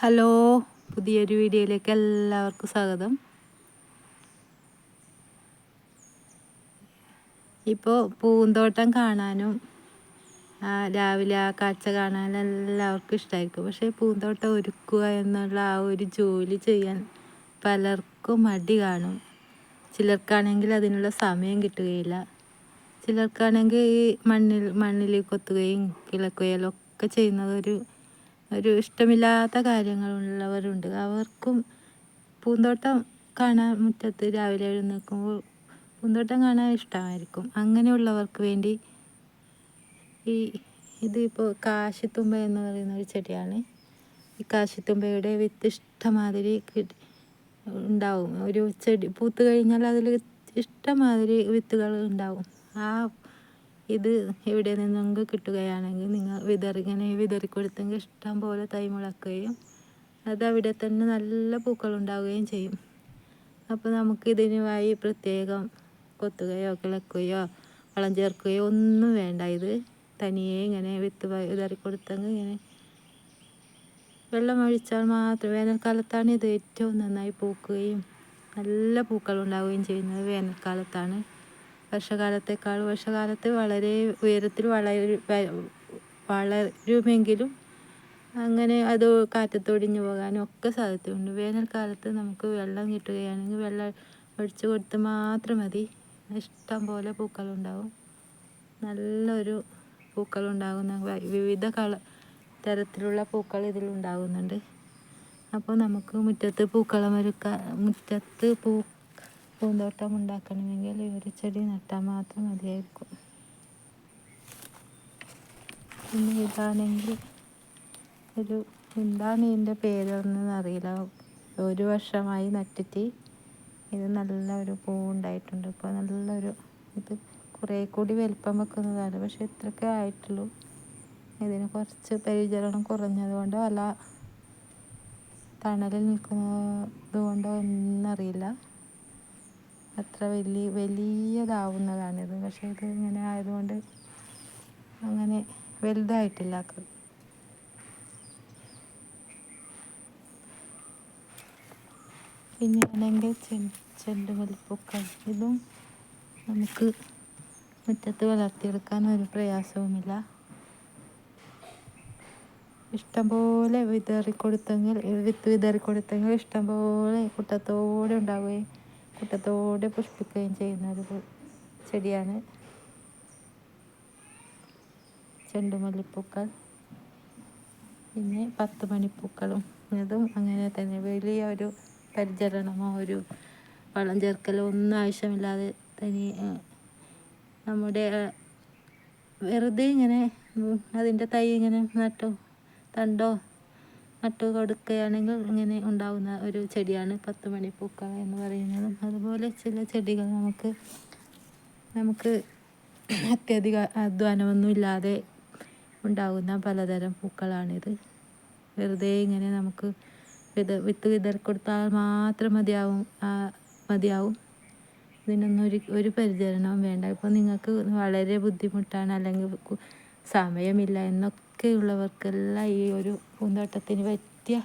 Hello പുതിയൊരു വീഡിയോയിലേക്ക് എല്ലാവർക്കും സ്വാഗതം. ഇപ്പോൾ പൂന്തോട്ടം കാണാനും രാവിലെ ആ കാഴ്ച കാണാനും എല്ലാവർക്കും ഇഷ്ടമായിരിക്കും പക്ഷേ പൂന്തോട്ടം ഒരുക്കുക എന്നുള്ള ആ ഒരു ജോലി ചെയ്യാൻ പലർക്കും മടി കാണും. ചിലർക്കാണെങ്കിൽ അതിനുള്ള സമയം കിട്ടുകയില്ല. ചിലർക്കാണെങ്കിൽ ഈ മണ്ണിൽ മണ്ണിൽ കൊത്തുകയും കിളക്കുകയും ഒക്കെ ഒരു ഒരു ഇഷ്ടമില്ലാത്ത കാര്യങ്ങളുള്ളവരുണ്ട്. അവർക്കും പൂന്തോട്ടം കാണാൻ മുറ്റത്ത് രാവിലെ എഴുന്നേൽക്കുമ്പോൾ പൂന്തോട്ടം കാണാൻ ഇഷ്ടമായിരിക്കും. അങ്ങനെയുള്ളവർക്ക് വേണ്ടി ഈ ഇതിപ്പോൾ കാശിത്തുമ്പ എന്ന് പറയുന്ന ഒരു ചെടിയാണ്. ഈ കാശിത്തുമ്പയുടെ വിത്ത് ഇഷ്ടമാതിരി ഉണ്ടാവും. ഒരു ചെടി പൂത്ത് കഴിഞ്ഞാൽ അതിൽ ഇഷ്ടമാതിരി വിത്തുകൾ ഉണ്ടാവും. ആ ഇത് എവിടെ നിന്നെങ്കിൽ കിട്ടുകയാണെങ്കിൽ നിങ്ങൾ വിതറിങ്ങനെ വിതറിക്കൊടുത്തെങ്കിൽ വിതറി കൊടുത്തെങ്കിൽ ഇഷ്ടം പോലെ തൈ മുളക്കുകയും അത് അവിടെ തന്നെ നല്ല പൂക്കൾ ഉണ്ടാവുകയും ചെയ്യും. അപ്പോൾ നമുക്ക് ഇതിനുമായി പ്രത്യേകം കൊത്തുകയോ കിളക്കുകയോ വളം ചേർക്കുകയോ ഒന്നും വേണ്ട. ഇത് തനിയെ ഇങ്ങനെ വിത്ത് വിതറി കൊടുത്തെങ്കിൽ ഇങ്ങനെ വെള്ളം ഒഴിച്ചാൽ മാത്രം വേനൽക്കാലത്താണ് ഇത് ഏറ്റവും നന്നായി പൂക്കുകയും നല്ല പൂക്കൾ ഉണ്ടാവുകയും ചെയ്യുന്നത് വേനൽക്കാലത്താണ്. വർഷകാലത്തേക്കാൾ വർഷകാലത്ത് വളരെ ഉയരത്തിൽ വളരു വളരുമെങ്കിലും അങ്ങനെ അത് കാറ്റത്തൊടിഞ്ഞു പോകാനും ഒക്കെ സാധ്യതയുണ്ട്. വേനൽക്കാലത്ത് നമുക്ക് വെള്ളം കിട്ടുകയാണെങ്കിൽ വെള്ളം ഒഴിച്ചു കൊടുത്ത് മാത്രം മതി. ഇഷ്ടം പോലെ പൂക്കളുണ്ടാവും. നല്ലൊരു പൂക്കളുണ്ടാകുന്ന വിവിധ കള തരത്തിലുള്ള പൂക്കൾ ഇതിലുണ്ടാകുന്നുണ്ട് അപ്പോൾ നമുക്ക് മുറ്റത്ത് പൂക്കളമൊരുക്കാൻ മുറ്റത്ത് പൂ പൂന്തോട്ടം ഉണ്ടാക്കണമെങ്കിൽ ഒരു ചെടി നട്ടാൽ മാത്രം മതിയായിരിക്കും. പിന്നെ ഇതാണെങ്കിൽ ഒരു എന്താണ് ഇതിന്റെ പേരൊന്നും അറിയില്ല. ഒരു വർഷമായി നട്ടിട്ട് ഇത് നല്ല ഒരു പൂ ഉണ്ടായിട്ടുണ്ട് ഇപ്പോൾ നല്ലൊരു ഇത് കുറേ കൂടി വലിപ്പം വെക്കുന്നതാണ്. പക്ഷെ ഇത്രയൊക്കെ ആയിട്ടുള്ളൂ. ഇതിന് കുറച്ച് പരിചരണം കുറഞ്ഞതുകൊണ്ടോ അല്ല തണലിൽ നിൽക്കുന്നത് കൊണ്ടോ ഒന്നറിയില്ല അത്ര വലിയ വലിയതാവുന്നതാണിത്. പക്ഷേ ഇത് ഇങ്ങനെ ആയതുകൊണ്ട് അങ്ങനെ വലുതായിട്ടില്ല. പിന്നെ ആണെങ്കിൽ ചെണ്ടുമല്ലിപ്പൂക്കൾ ഇതും നമുക്ക് മുറ്റത്ത് വളർത്തിയെടുക്കാൻ ഒരു പ്രയാസവുമില്ല. ഇഷ്ടംപോലെ വിതറിക്കൊടുത്തെങ്കിൽ വിത്ത് വിതറിക്കൊടുത്തെങ്കിൽ ഇഷ്ടംപോലെ കുട്ടത്തോടെ ഉണ്ടാവുകയും കൂട്ടത്തോടെ പുഷ്പിക്കുകയും ചെയ്യുന്ന ഒരു ചെടിയാണ്. ചെണ്ടുമല്ലിപ്പൂക്കൾ. പിന്നെ പത്ത് മണിപ്പൂക്കളും. ഇതും അങ്ങനെ തന്നെ. വലിയ ഒരു പരിചരണമോ ഒരു വളം ചേർക്കലോ ഒന്നും ആവശ്യമില്ലാതെ തനി നമ്മുടെ വെറുതെ ഇങ്ങനെ അതിന്റെ തൈ ഇങ്ങനെ നട്ടോ തണ്ടോ നട്ടു കൊടുക്കുകയാണെങ്കിൽ ഇങ്ങനെ ഉണ്ടാകുന്ന ഒരു ചെടിയാണ് പത്ത് മണിപ്പൂക്ക എന്ന് പറയുന്നതും. അതുപോലെ ചില ചെടികൾ നമുക്ക് നമുക്ക് അത്യധിക അധ്വാനമൊന്നുമില്ലാതെ ഉണ്ടാകുന്ന പലതരം പൂക്കളാണിത്. വെറുതെ ഇങ്ങനെ നമുക്ക് വിത വിത്ത് കൊടുത്താൽ മാത്രം മതിയാവും മതിയാവും. ഇതിനൊന്നും ഒരു ഒരു പരിചരണവും വേണ്ട. ഇപ്പോൾ നിങ്ങൾക്ക് വളരെ ബുദ്ധിമുട്ടാണ് അല്ലെങ്കിൽ സമയമില്ല എന്നൊക്കെയുള്ളവർക്കെല്ലാം ഈ ഒരു പൂന്തോട്ടത്തിന് പറ്റിയ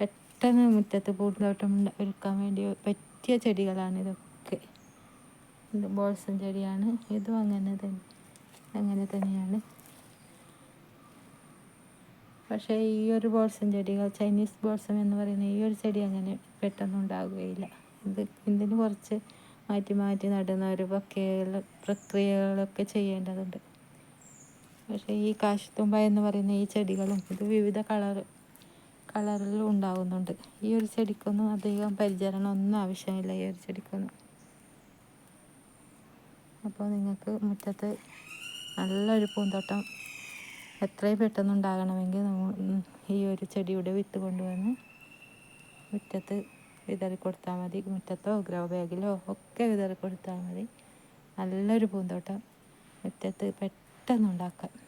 പെട്ടെന്ന് മുറ്റത്ത് പൂന്തോട്ടം ഒരുക്കാൻ വേണ്ടി പറ്റിയ ചെടികളാണ് ഇതൊക്കെ. ഇത് ബോൾസം ചെടിയാണ്. ഇതും അങ്ങനെ തന്നെ. അങ്ങനെ തന്നെയാണ്. പക്ഷേ ഈ ഒരു ബോൾസം ചെടികൾ ചൈനീസ് ബോൾസം എന്ന് പറയുന്ന ഈ ഒരു ചെടി അങ്ങനെ പെട്ടെന്ന് ഉണ്ടാകുകയില്ല. ഇത് ഇതിന് കുറച്ച് മാറ്റി മാറ്റി നടുന്ന ഒരു പ്രക്രിയകൾ പ്രക്രിയകളൊക്കെ ചെയ്യേണ്ടതുണ്ട്. പക്ഷേ ഈ കാശുത്തുമ്പ എന്ന് പറയുന്ന ഈ ചെടികളും ഇത് വിവിധ കളർ കളറിൽ ഉണ്ടാകുന്നുണ്ട് ഈ ഒരു ചെടിക്കൊന്നും അധികം പരിചരണം ഒന്നും ആവശ്യമില്ല ഈ ഒരു ചെടിക്കൊന്നും. അപ്പോൾ നിങ്ങൾക്ക് മുറ്റത്ത് നല്ലൊരു പൂന്തോട്ടം എത്രയും പെട്ടെന്ന് ഉണ്ടാകണമെങ്കിൽ ഈ ഒരു ചെടിയുടെ വിത്ത് കൊണ്ടുവന്ന് മുറ്റത്ത് വിതറി കൊടുത്താൽ മതി. മുറ്റത്തോ ഗ്രോ ബാഗിലോ ഒക്കെ വിതറി കൊടുത്താൽ മതി. നല്ലൊരു പൂന്തോട്ടം മുറ്റത്ത് പെട്ടെന്ന് ഉണ്ടാക്കാം